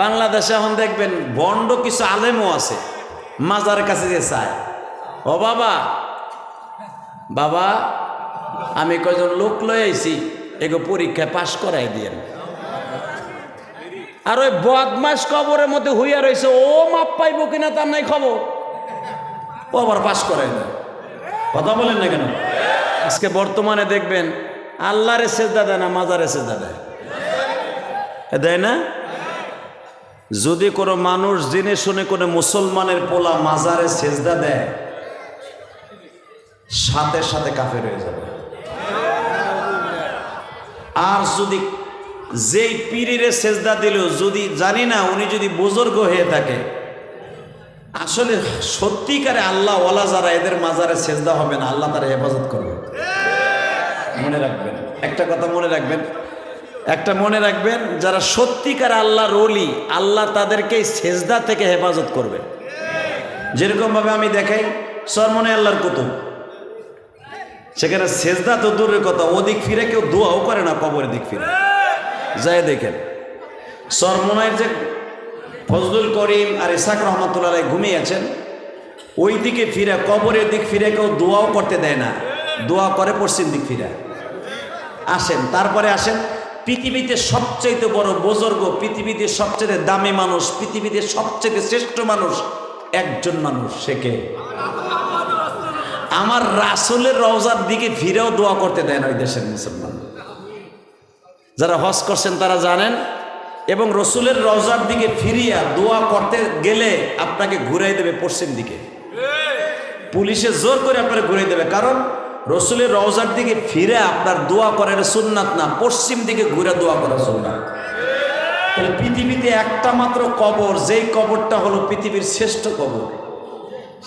বাংলাদেশে এখন দেখবেন বন্ড কিছু আলেমও আছে, মাজার কাছে যে চায়। ও বাবা বাবা, আমি কয়জন লোক লই আইছি, এগো পরীক্ষায় পাশ করাই দিয়েন। আর ওই বদমাস কবরের মধ্যে হইয়া রয়েছে ও মাপ পাইব কিনা তার নাই খবর। ও আবার পাশ করাই না কথা বলেন না কেন? আজকে বর্তমানে দেখবেন, আল্লাহরে সেজদা দেয় না মাজারে সেজদা দেয়। দেয় না? যদি কোনো মানুষ জেনে শুনে কোনো মুসলমানের পোলা মাজারে সেজদা দেয়, সাথে সাথে কাফের হয়ে যাবে। আর যদি যেই পীরিরে সেজদা দিল, যদি জানি না উনি যদি বুজুর্গ হয়ে থাকে, আসলে সত্যিকারে আল্লাহ ওয়ালা যারা এদের মাজারে সেজদা হবে না, আল্লাহ তারা হেফাজত করবে। মনে রাখবেন, একটা কথা মনে রাখবেন একটা মনে রাখবেন, যারা সত্যিকার আল্লাহ রলি আল্লাহ তাদেরকে সেজদা থেকে হেফাজত করবে। যেরকমভাবে আমি দেখাই সরমনে আল্লাহর কুতুব। সেখানে সেজদা তো দূরের কথা ওদিক ফিরে কেউ দোয়াও করে না, কবরের দিক ফিরে। যাই দেখেন সরমনের যে ফজলুল করিম আর ইসাক রহমতুল্লাহ ঘুমিয়ে আছেন। ওই দিকে ফিরে, কবরের দিক ফিরে কেউ দোয়াও করতে দেয় না। দোয়া করে পশ্চিম দিক ফিরে। আসেন, তারপরে আসেন পৃথিবীতে সবচেয়ে বড় বুজুর্গ, পৃথিবীতে সবচেয়ে দামি মানুষ, পৃথিবীতে সবচেয়ে শ্রেষ্ঠ মানুষ একজন মানুষ কে? আমার রাসুলের রওজার দিকে ফিরেও দোয়া করতে দেয় না ওই দেশের মুসলমান। যারা হজ করছেন তারা জানেন, এবং রসুলের রওজার দিকে ফিরিয়া দোয়া করতে গেলে আপনাকে ঘুরাই দেবে পশ্চিম দিকে। পুলিশে জোর করে আপনারা ঘুরাই দেবে। কারণ রসুলের রওজার দিকে ফিরে আপনার দোয়া করার সুন্নাত না, পশ্চিম দিকে ঘুরে দোয়া করা সুন্নাত। তাহলে পৃথিবীতে একটা মাত্র কবর, যেই কবরটা হলো পৃথিবীর শ্রেষ্ঠ কবর।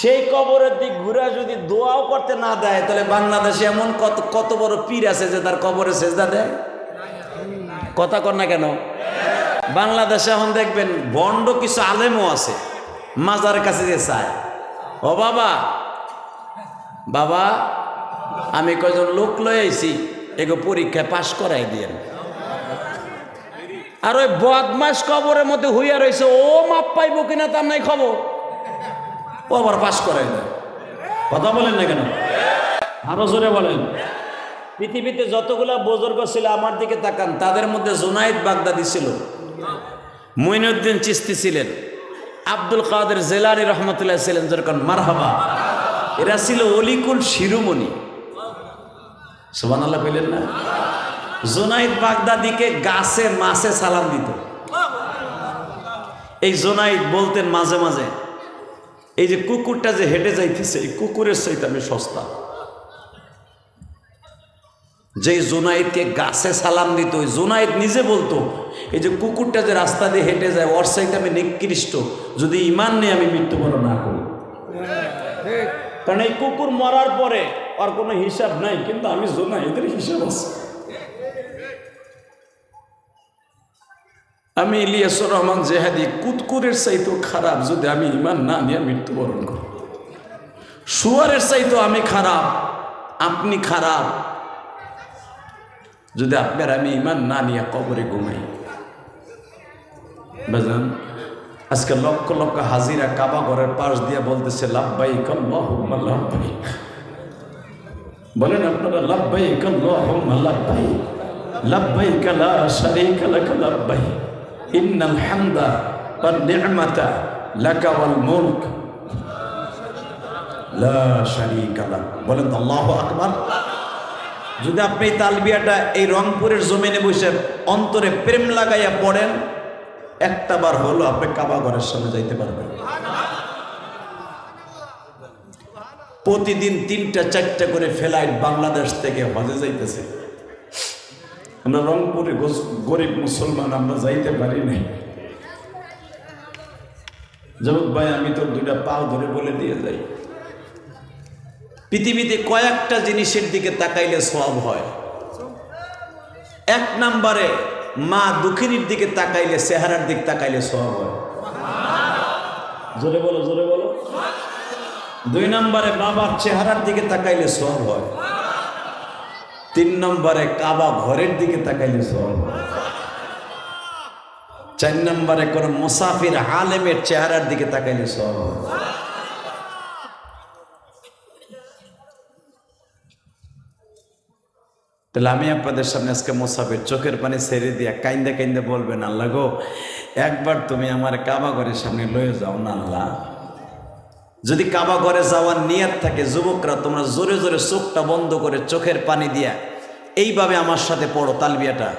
সেই কবরের দিক ঘুরে যদি দোয়াও করতে না দেয়, তাহলে বাংলাদেশে এমন কত কত বড় পীর আছে যে তার কবরে সেজদা দেয়? কথা কর না কেন? বাংলাদেশে এখন দেখবেন বন্ড কিছু আলেমও আছে, মাজার কাছে যে চায়। ও বাবা বাবা আমি কয়জন লোক লই আইছি, এগো পরীক্ষায় পাশ করাই দিয়েন। আর ওই বদমাস কবরের মধ্যে হইয়া রয়েছে ও মাপ পাইব কিনা তার নাই খবর। ও আবার পাশ করাই না কথা বলেন না কেন? আরও জোরে বলেন। পৃথিবীতে যতগুলা বুজুর্গ ছিল, আমার দিকে তাকান, তাদের মধ্যে জুনাইদ বাগদাদি ছিল, মইনুদ্দিন চিস্তি ছিলেন, আব্দুল কাদের জেলানি রহমতুল্লাহ ছিলেন যেরকম মারহাবা। এরা ছিল অলিকুল শিরোমণি। সোমান আল্লাহ পেলেন না? জোনাইদ বাগদাদিকে গাছে মাছে সালাম দিত। এই জোনাইদ বলতেন মাঝে মাঝে, এই যে কুকুরটা যে হেঁটে যাইতেছে, এই কুকুরের সহিত আমি সস্তা। যে জোনাইদকে গাছে সালাম দিত, ওই জোনাইদ নিজে বলতো, এই যে কুকুরটা যে রাস্তা দিয়ে হেঁটে যায়, ওর সাইতে আমি নিকৃষ্ট। যদি ইমান নেই আমি মৃত্যুবরণ না করি। কারণ এই কুকুর মরার পরে আর কোনো হিসাব নাই, কিন্তু আমি জোনাইদের হিসাব আছে। আমি ইলিয়াসুর রহমান জেহাদি কুতকুরের চাইতেও খারাপ যদি আমি ইমান না নিয়ে মৃত্যুবরণ করি। শুয়ারের চাইতেও আমি খারাপ, আপনি খারাপ। যদি আপনার আমি ইমান না নিয়ে কবরে ঘুমাই। বুঝলেন আজকে লক্ষ লক্ষ হাজিরা কাবা ঘরের পাশ দিয়ে বলতেছে লাভবাইক আল্লাহুম্মা লাভবাইক বলেন আপনারা লাভবাইক আল্লাহুম্মা লাভবাইক লাভবাইক লা শারীকা লাক লাভবাইক ইন্নাল হামদা ওয়ান নি'মাতা লাকা ওয়াল মুলক, লা শারীকা লাক বলেন আল্লাহু আকবার। যদি আপনি তালবিয়াটা এই রংপুরের জমিনে বসে অন্তরে প্রেম লাগাইয়া পড়েন, একটা বার হলো আপনি কাবা ঘরের সামনে যাইতে পারবেন। প্রতিদিন তিনটা, চারটা করে ফ্লাইট বাংলাদেশ থেকে হজে যাইতেছে। আমরা রংপুরে গরিব মুসলমান, আমরা যাইতে পারি নাই। জগৎ ভাই, আমি তো দুইটা পাও ধরে বলে দিয়ে যাই। পৃথিবীতে কয়েকটা জিনিসের দিকে তাকাইলে সব হয়। এক নাম্বারে মা দুঃখিনীর দিকে তাকাইলে, চেহারার দিক তাকাইলে সব হয়। জোরে বলো, জোরে দুই নম্বরে বাবার চেহারার দিকে তাকাইলে সব হয়। তিন নম্বরে কাবা ঘরের দিকে তাকাইলে সব চার নম্বরে কোন মুসাফির আলেমের চেহারার দিকে তাকাইলে সব তাহলে আমি আপনাদের সামনে আজকে মোসাফির চোখের পানি ছেড়ে দিয়া কাইন্দে কাইন্দে বলবেন, আল্লাহ গো, একবার তুমি আমার কাবা ঘরের সামনে লয়ে যাও না, আল্লাহ। যদি কাবা ঘরে যাওয়ার নিয়ত থাকে, যুবকরা, তোমরা জোরে জোরে চোখটা বন্ধ করে চোখের পানি দিয়া, এইভাবে আমার সাথে পড়ো তালবিয়াটা।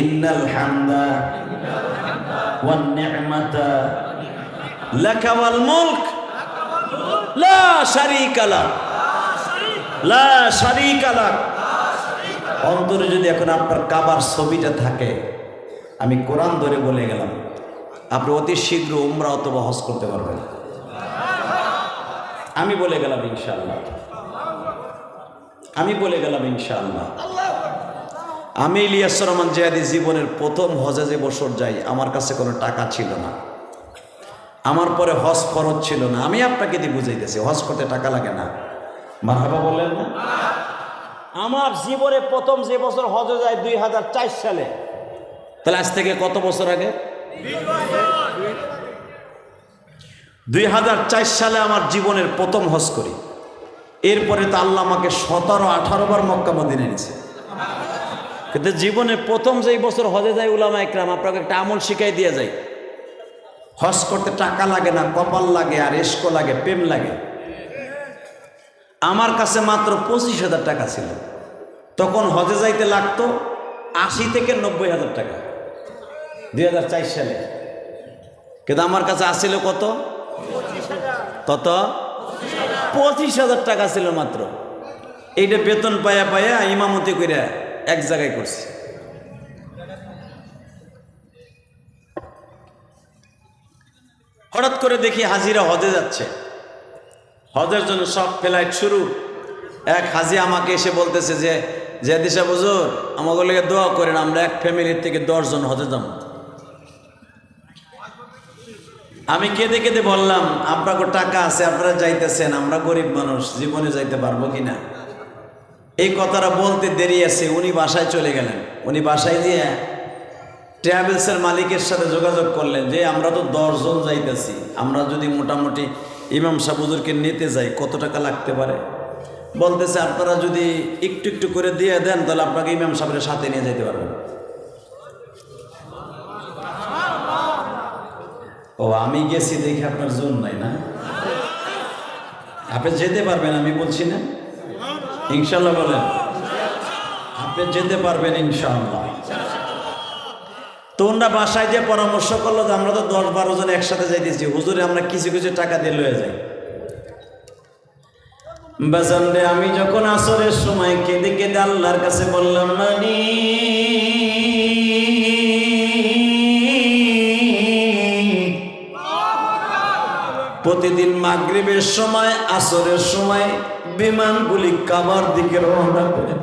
ইন্নাল হামদা ওয়ান নি'মাতা। লাকা ওয়াল মুলক। লা শারীকা লাক। লা শারীকা লাক। অন্তরে যদি এখন আপনার কাবার ছবিটা থাকে, আমি কোরআন ধরে বলে গেলাম, আপনি অতি শীঘ্র উমরা অথবা হজ করতে পারবেন। আমি বলে গেলাম, ইনশাআল্লাহ। আমি বলে গেলাম, ইনশাআল্লাহ। আমি ইলিয়াস রহমান জিয়াদি জীবনের প্রথম হজে যে বছর যাই, আমার কাছে কোনো টাকা ছিল না। আমার পরে হজ ফরজ ছিল না আমি আপনাকে দিয়ে বুঝাইতেছি হজ করতে টাকা লাগে না। মাহাবা বললেন না? আমার জীবনে প্রথম যে বছর হজে যায় দুই হাজার চার সালে। তাহলে আজ থেকে কত বছর আগে? দুই হাজার চার সালে আমার জীবনের প্রথম হজ করি। এরপরে তো আল্লাহ আমাকে সতেরো আঠারো বার মক্কা মদিনে নিছে কিন্তু জীবনে প্রথম যেই বছর হজে যায় উলামা একরাম আপনাকে একটা আমল শিখাই দিয়ে যায় হজ করতে টাকা লাগে না, কপাল লাগে আর এসকো লাগে, প্রেম লাগে। আমার কাছে মাত্র পঁচিশ হাজার টাকা ছিল। তখন হজে যাইতে লাগতো আশি থেকে নব্বই হাজার টাকা, দুই হাজার চার সালে। কিন্তু আমার কাছে আসছিল কত? কত? পঁচিশ হাজার টাকা ছিল মাত্র। এইটা বেতন পায়া পায়া ইমামতি করে এক জায়গায় করছি। হঠাৎ করে দেখি হাজিরা হজে যাচ্ছে। হজের জন্য সব ফ্লাইট শুরু। এক হাজি আমাকে এসে বলতেছে যে যে দিশা বুঝুর আমাকে লেগে দোয়া করেন, আমরা এক ফ্যামিলির থেকে দশজন হজে যাব। আমি কেঁদে কেঁদে বললাম আপনাকে টাকা আছে, আপনারা যাইতেছেন, আমরা গরিব মানুষ, জীবনে যাইতে পারব কিনা? এই কথাটা বলতে দেরি আছে, উনি বাসায় চলে গেলেন। উনি বাসায় দিয়ে ট্রাভেলসের মালিকের সাথে যোগাযোগ করলেন যে, আমরা তো দশজন যাইতেছি। আমরা যদি মোটামুটি ইমাম সাহুজুরকে নিতে যাই, কত টাকা লাগতে পারে? বলতেছে, আপনারা যদি একটু একটু করে দিয়ে দেন, তাহলে আপনাকে ইমাম সাহেবের সাথে নিয়ে যেতে পারবেন ও, আমি গেছি দেখে আপনার জোর নাই না? আপনি যেতে পারবেন, আমি বলছি না? ইনশাল্লাহ বলেন। আপনি যেতে পারবেন তোমরা বাসায় যে পরামর্শ করল যে আমরা তো দশ বারো জন একসাথে যাইতেছি, হুজুরে আমরা কিছু কিছু টাকা দিয়ে লয়ে যাই। বাজানরে আমি যখন আসরের সময় কেঁদে কেঁদে আল্লাহর কাছে বললাম মানি প্রতিদিন মাগরিবের সময়, আসরের সময় বিমানগুলি কাবার দিকে রওনা করে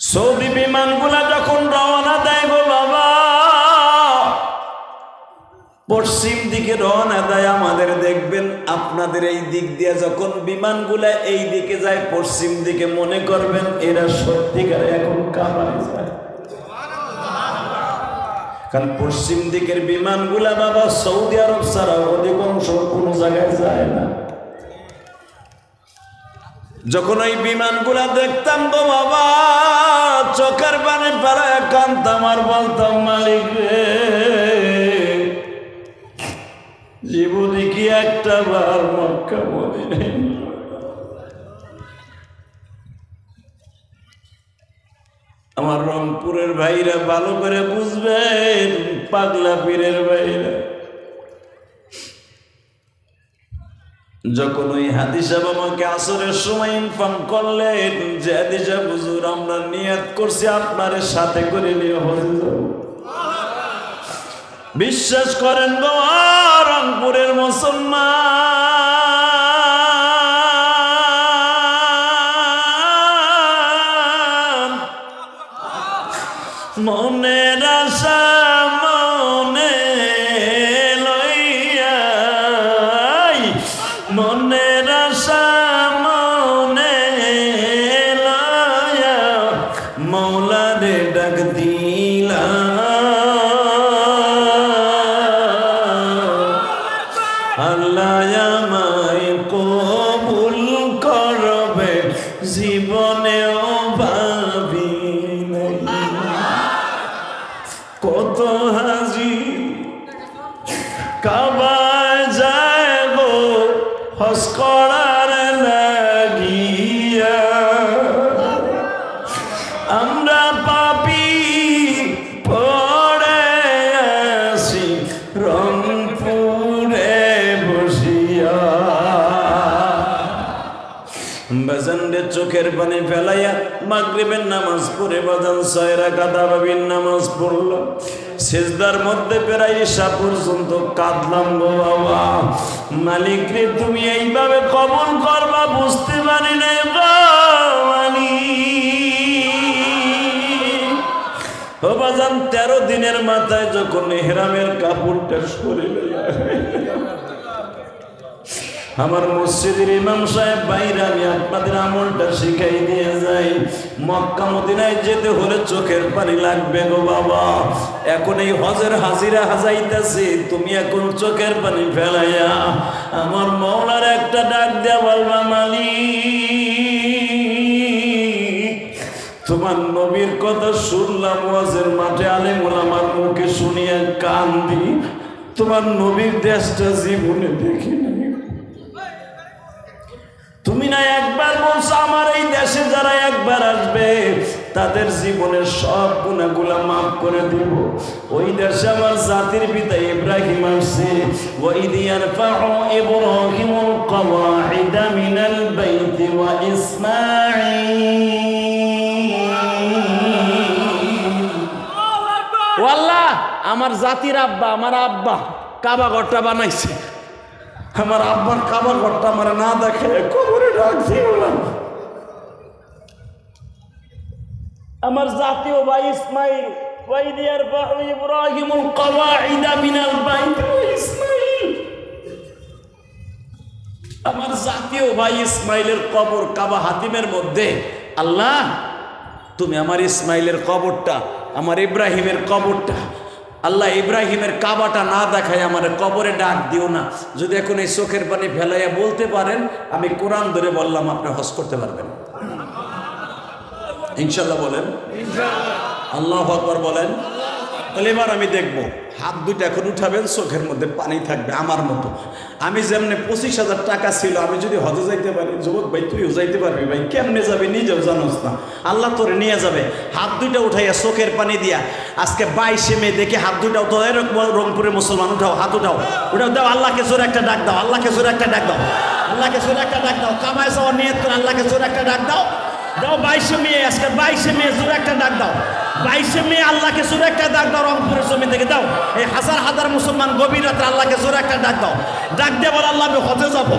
সৌদি বিমানগুলা যখন রওনা দেয় গো বাবা, পশ্চিম দিকে রওনা দেয়, আমাদের দেখবেন আপনাদের এই দিক দিয়ে যখন বিমানগুলা এই দিকে যায়, পশ্চিম দিকে মনে করবেন এরা সত্যিকারে এখন কামারে যায়। কারণ পশ্চিম দিকের বিমানগুলা বাবা সৌদি আরব ছাড়া অধিকাংশ কোনো জায়গায় যায় না। যখন ওই বিমানগুলা দেখতাম তো বাবা কান্তাম আর বলতাম মালিক রে, জীবনে কি একটা বার মক্কা বলে আমার রংপুরের ভাইরা ভালো করে বুঝবেন পাগলা পীরের ভাইরা। যখন ওই হাদিস আমাকে আসরের সময় ইনফর্ম করলেন যে, হাদিসা হুজুর, আমরা নিয়াত করছি, আপনার সাথে করে নিয়ে হয়ে বিশ্বাস করেন গো রংপুরের মুসলমান। আমায় কবুল করবে জীবনেও চোখের পানি ফেলাইয়া মাগরিবের নামাজ পড়ে বাজান ছয়রা কাদা বাবির নামাজ পড়ল। সেজদার মধ্যে প্রায় ঈশা পর্যন্ত কাঁদলাম গো বাবা। মালিক রে, তুমি এইভাবে কবল করবা বুঝতে পারি না বাজান, তেরো দিনের মাথায় যখন হেরামের কাপড়টা শরীরে আমার মসজিদের ইমাম সাহেব বাইরে আমি আপনাদের আমলটা শিখাই দিয়ে যাই। মক্কা মদিনায় যেতে হলে চোখের পানি লাগবে গো বাবা। এখন এই হজের হাজিরা হাজাইতেছি, তুমি এখন চোখের পানি ফেলাইয়া আমার মৌলার একটা ডাক দেয়া বলবা মালি তোমার নবীর কথা শুনলাম, ওয়াজের মাঠে আলেমুল আমার মুখে শুনিয়া কান্দি। তোমার নবীর দেশটা জীবনে দেখি না একবার বলছো, আমার এই দেশে যারা একবার আসবে, তাদের জীবনের সব গুণাগুলা মাফ করে দিব। ওই দেশে আমার জাতির পিতা ইব্রাহিম আসছে ওই দিয়ার ইব্রাহিমুল কওয়াইদা মিনাল বাইতি ওয়া ইসমাঈল। ওয়াল্লাহ আমার জাতির আব্বা, আমার আব্বা কাবা ঘরটা বানাইছে। আমার আব্বার কাবার ঘরটা আমার না দেখে কবরে রাখছি আমার জাতীয় ভাই ইসমাইল, ওয়াইদিয়ার বাহু ইব্রাহিমুল কওয়াইদা মিনাল বাইত। ইসমাইল! আমার জাতীয় ভাই ইসমাইলের কবর কাবা হাতিমের মধ্যে। আল্লাহ, তুমি আমার ইসমাইলের কবরটা, আমার ইব্রাহিমের কবরটা আল্লাহ ইব্রাহিমের কাবাটা না দেখায় আমার কবরে ডাক দিও না। যদি এখন এই চোখের পানি ফেলাইয়া বলতে পারেন আমি কোরআন ধরে বললাম আপনি হজ করতে পারবেন। ইনশাল্লাহ বলেন। আল্লাহ আকবর বলেন। তাহলে এবার আমি দেখব। হাত দুইটা এখন উঠাবেন, চোখের মধ্যে পানি থাকবে আমার মতো। আমি যেমনি পঁচিশ হাজার টাকা ছিল, আমি যদি হজে যাইতে পারি, যুবক ভাই, তুইও যাইতে পারবি ভাই, কেমনে যাবি নিজেও জানোস না। আল্লাহ তোরে নিয়ে যাবে। হাত দুইটা উঠাইয়া চোখের পানি দিয়া, আজকে বাইশে মে দেখে হাত দুইটা উঠাও এরকম রংপুরের মুসলমান, উঠাও, হাত উঠাও। উঠাও, দাও, আল্লাহকে জোরে একটা ডাক দাও, আল্লাহকে জোরে একটা ডাক দাও। আল্লাহকে জোরে একটা ডাক দাও কামায় যাওয়ার নিয়ত করে আল্লাহকে জোরে একটা ডাক দাও। দাও, বাইশে মে, আজকে বাইশে মে, জোরে একটা ডাক দাও। বাইশে মে আল্লাহকে একটা ডাক দাও, রংপুরের জমি থেকে। দাও, এই হাজার হাজার মুসলমান গভীর রাত্রে আল্লাহকে একটা ডাক দাও। ডাক দিয়ে বল, আল্লাহ, আমি হতে যাব।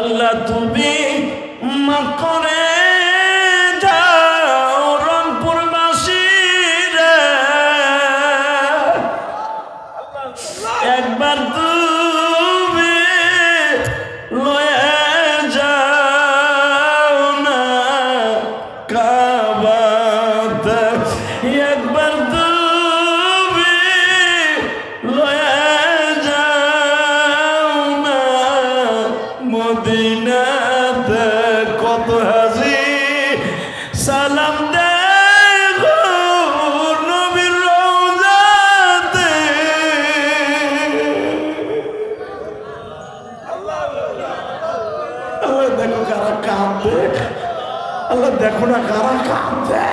আল্লাহ, তুমি করে যাও, রংপুরবাসীরা। একবার আল্লাহ দেখো কারা কাঁদবে আল্লাহ দেখো না কারা কাঁদবে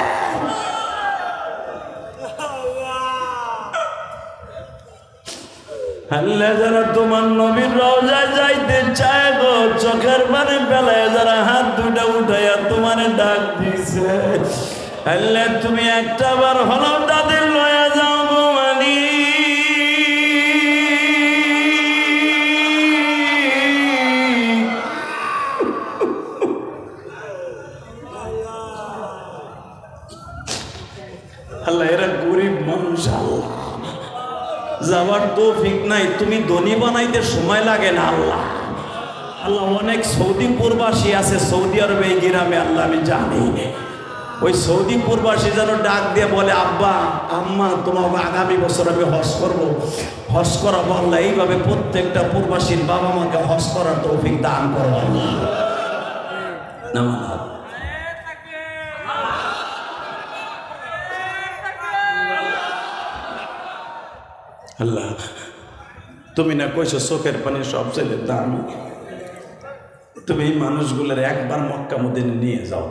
যারা তোমার নবীর রওজায় যাইতে চায় গো, চোখের মানে বেলায় যারা হাত দুটা উঠাইয়া তোমার ডাক দিছে। তুমি একটা বার হলো তাদের আল্লাহ, এরা গরিব মানুষ, আল্লাহ। যাওয়ার তৌফিক নাই, তুমি ধনী বানাইতে সময় লাগে না, আল্লাহ। আল্লাহ, অনেক সৌদি প্রবাসী আছে, সৌদি আরবে গ্রামে, আল্লাহ, আমি জানি। ওই সৌদি প্রবাসী যেন ডাক দিয়ে বলে, আব্বা, আম্মা তোমার আগামী বছর আমি হস করব। হজ করাবো, আল্লাহ, এইভাবে প্রত্যেকটা প্রবাসীর বাবা মাকে হস করার তৌফিক দান করো, আল্লাহ হাত। আল্লাহ, তুমি না কইছো চোখের পানি সব ছেলে দামি? তুমি এই মানুষগুলোর একবার মক্কা মদিনে নিয়ে যাও।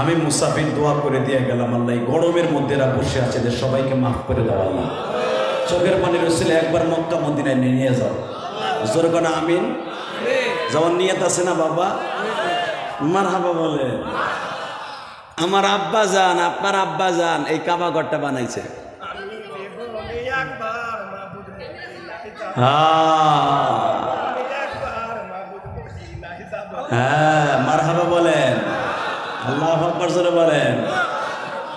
আমি মুসাফির দোয়া করে দিয়ে গেলাম, আল্লাহ গরমের মধ্যে এরা বসে আছে যে সবাইকে মাফ করে দাও, আল্লাহ। চোখের পানি রসিলে একবার মক্কা মদিনায় নিয়ে যাও। জোর কোন, আমিন? যেমন নিয়ত আছে না, বাবা? মার হাবা বলে আমার আব্বা যান, আপনার আব্বা যান, এই কাবা ঘরটা বানাইছে। হ্যাঁ মার হাবা বলেন বলেন।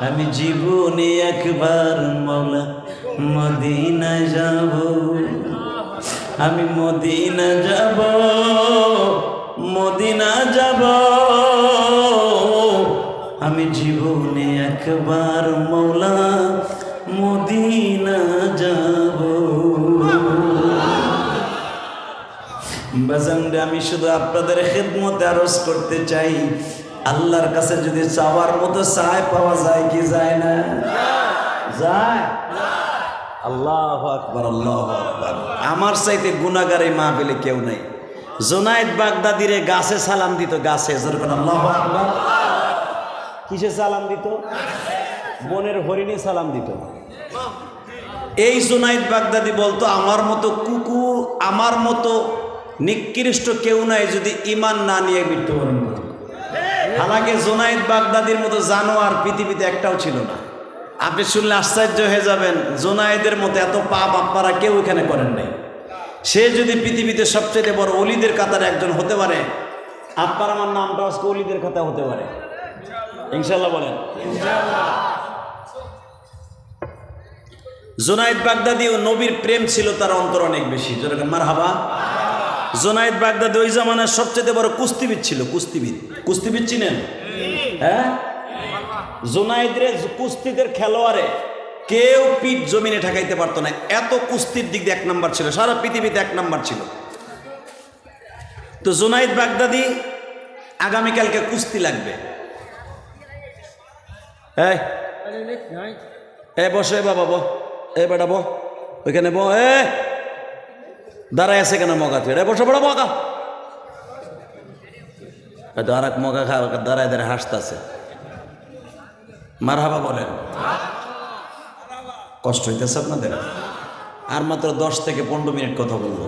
আমি জীবনে একবার মৌলা মদিনা যাব। আমি মদিনা যাব মদিনা যাব। আমি জীবনে একবার মৌলা মদিনা বাজানরে আমি শুধু আপনাদের খেদমতে আরজ করতে চাই। আল্লাহর কাছে যদি চাওয়ার মতো চায় পাওয়া যায় কি যায় না? যায়। আল্লাহ আকবর আল্লাহ আকবর। আমার চাইতে গুণাগার এই মাহফিলে কেউ নাই। জোনায়েদ বাগদাদিরে গাছে সালাম দিত, গাছে যেরকম আল্লাহ আকবর। কিসে সালাম দিত? বনের হরিণে সালাম দিত। এই জুনাইদ বাগদাদি বলতো, আমার মতো কুকুর, আমার মতো নিকৃষ্ট কেউ নাই যদি ইমান না নিয়ে মৃত্যুবরণ করে। হালাকে জোনাইদ বাগদাদির মতো জানোয়ার পৃথিবীতে একটাও ছিল না। আপনি শুনলে আশ্চর্য হয়ে যাবেন জোনায়েদের মতো এত পাপ আপনারা কেউ এখানে করেন নাই। সে যদি পৃথিবীতে সবচেয়ে বড় অলিদের কাতার একজন হতে পারে, আপনার আমার নামটা আজকে অলিদের কথা হতে পারে। ইনশাল্লাহ বলেন। জোনায়েদ বাগদাদি ও নবীর প্রেম ছিল তার অন্তর অনেক বেশি। যেরকম মার হাবা জোনায়েদ বাগদাদি ওই জামানার সবচেয়ে বড় কুস্তিবিদ ছিল কুস্তিবিদ কুস্তিবিদ চিনেন? হ্যাঁ? জোনায়েদরে কুস্তিদের খেলোয়াড়ে কেউ পিঠ জমিনে ঠেকাইতে পারতো না। এত কুস্তির দিক দিয়ে এক নাম্বার ছিল, সারা পৃথিবীতে এক নাম্বার ছিল। তো জোনায়েদ বাগদাদি, আগামীকালকে কুস্তি লাগবে। এ বসো বাবা, বো। এ বেটা, বো। ওইখানে বো, এ। দাঁড়ায় আছে কেন মগা তুই বসে বড় মগা। হয়তো আর এক মগা খা দাঁড়ায় দাঁড়ায় হাসতেছে। মার হাবা বলেন। কষ্ট হইতেছে আপনাদের? আর মাত্র দশ থেকে পনেরো মিনিট কথা বলব।